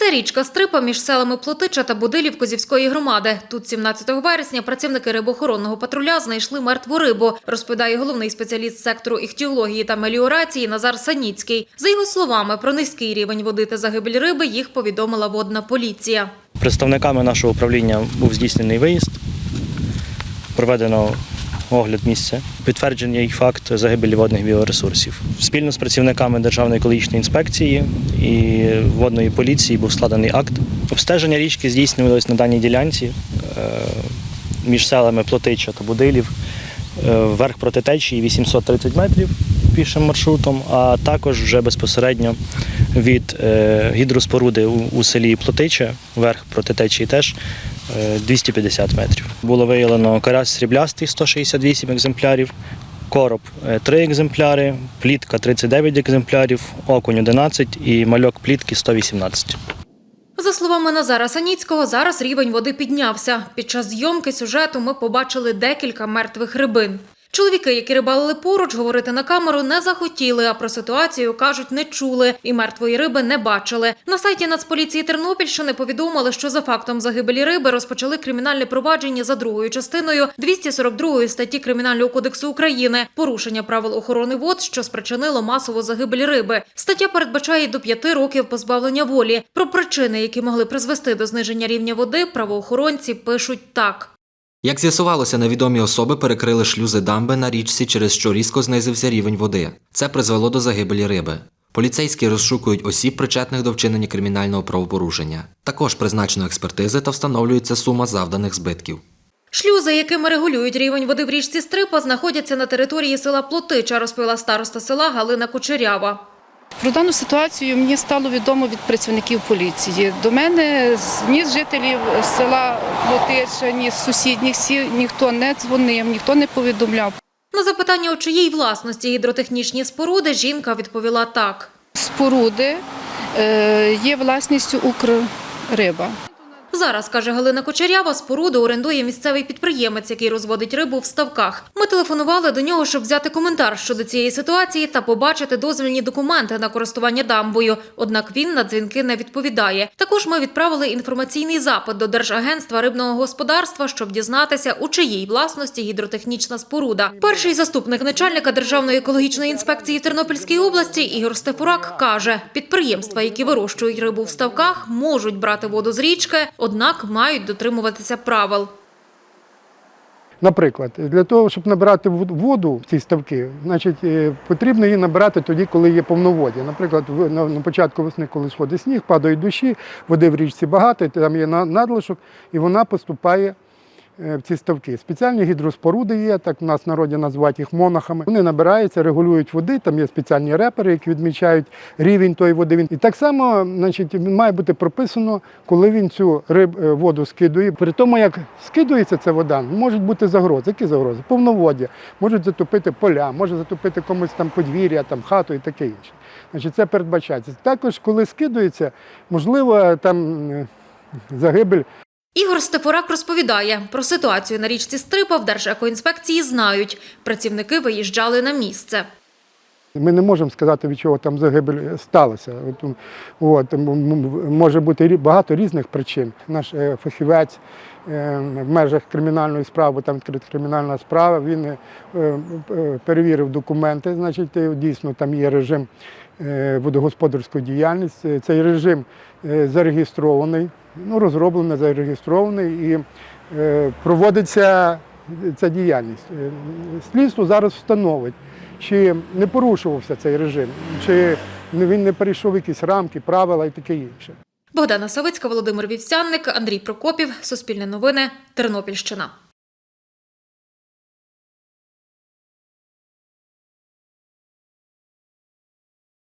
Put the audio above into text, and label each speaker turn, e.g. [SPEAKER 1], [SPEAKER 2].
[SPEAKER 1] Це річка Стрипа між селами Плотича та Будилів Козівської громади. Тут 17 вересня працівники рибоохоронного патруля знайшли мертву рибу, розповідає головний спеціаліст сектору іхтіології та меліорації Назар Саніцький. За його словами, про низький рівень води та загибель риби їх повідомила водна поліція.
[SPEAKER 2] Представниками нашого управління був здійснений виїзд, проведено огляд місця, підтверджений факт загибелі водних біоресурсів. Спільно з працівниками Державної екологічної інспекції і водної поліції був складений акт. Обстеження річки здійснювалось на даній ділянці е, між селами Плотича та Будилів. Е, Вверх проти течії 830 метрів пішим маршрутом, а також вже безпосередньо від е, гідроспоруди у, селі Плотича, вверх проти течії теж 250 метрів. Було виявлено карась сріблястий 168 екземплярів, короб 3 екземпляри, плітка 39 екземплярів, окунь 11 і мальок плітки 118.
[SPEAKER 1] За словами Назара Саніцького, зараз рівень води піднявся. Під час зйомки сюжету ми побачили декілька мертвих рибин. Чоловіки, які рибалили поруч, говорити на камеру не захотіли, а про ситуацію кажуть, не чули і мертвої риби не бачили. На сайті Нацполіції Тернопільщини повідомили, що за фактом загибелі риби розпочали кримінальне провадження за другою частиною 242 статті Кримінального кодексу України порушення правил охорони вод, що спричинило масову загибель риби. Стаття передбачає до п'яти років позбавлення волі. Про причини, які могли призвести до зниження рівня води, правоохоронці пишуть так.
[SPEAKER 3] Як з'ясувалося, невідомі особи перекрили шлюзи дамби на річці, через що різко знизився рівень води. Це призвело до загибелі риби. Поліцейські розшукують осіб, причетних до вчинення кримінального правопорушення. Також призначено експертизи та встановлюється сума завданих збитків.
[SPEAKER 1] Шлюзи, якими регулюють рівень води в річці Стрипа, знаходяться на території села Плотича, розповіла староста села Галина Кучерява.
[SPEAKER 4] Про дану ситуацію мені стало відомо від працівників поліції. До мене ні з жителів села Лотича, ні з сусідніх сіл ніхто не дзвонив, ніхто не повідомляв.
[SPEAKER 1] На запитання, у чиїй власності гідротехнічні споруди, жінка відповіла так.
[SPEAKER 4] Споруди е, є власністю Укрриба.
[SPEAKER 1] Зараз, каже Галина Кучерява, споруду орендує місцевий підприємець, який розводить рибу в ставках. Ми телефонували до нього, щоб взяти коментар щодо цієї ситуації та побачити дозвільні документи на користування дамбою. Однак він на дзвінки не відповідає. Також ми відправили інформаційний запит до Держагентства рибного господарства, щоб дізнатися, у чиїй власності гідротехнічна споруда. Перший заступник начальника Державної екологічної інспекції Тернопільської області Ігор Стефурак каже, підприємства, які вирощують рибу в ставках, можуть брати воду з річки, однак мають дотримуватися правил.
[SPEAKER 5] Наприклад, для того, щоб набирати воду в ці ставки, значить, е, потрібно її набирати тоді, коли є повноводя. Наприклад, на, початку весни, коли сходить сніг, падають душі, води в річці багато, там є надлишок, і вона поступає в ці ставки. Спеціальні гідроспоруди є, так в нас в народі називають їх монахами. Вони набираються, регулюють води, там є спеціальні репери, які відмічають рівень тої води. І так само значить, має бути прописано, коли він цю риб, е, воду скидує. При тому, як скидується ця вода, можуть бути загрози. Які загрози? Повноводя, можуть затопити поля, може затопити комусь там подвір'я, там хату і таке інше. Значить, це передбачається. Також, коли скидується, можливо, там е, загибель
[SPEAKER 1] Ігор Стефурак розповідає, про ситуацію на річці Стрипа в Держекоінспекції знають. Працівники виїжджали на місце.
[SPEAKER 5] Ми не можемо сказати, від чого там загибель сталася. От, може бути багато різних причин. Наш е, фахівець е, в межах кримінальної справи, там відкрита кримінальна справа, він е, перевірив документи. Значить, дійсно там є режим водогосподарської діяльності. Цей режим зареєстрований, ну, розроблений, зареєстрований і е, проводиться ця діяльність. Е, Слідство зараз встановить, чи не порушувався цей режим, чи він не перейшов якісь рамки, правила і таке інше.
[SPEAKER 1] Богдана Савицька, Володимир Вівсянник, Андрій Прокопів. Суспільне новини. Тернопільщина.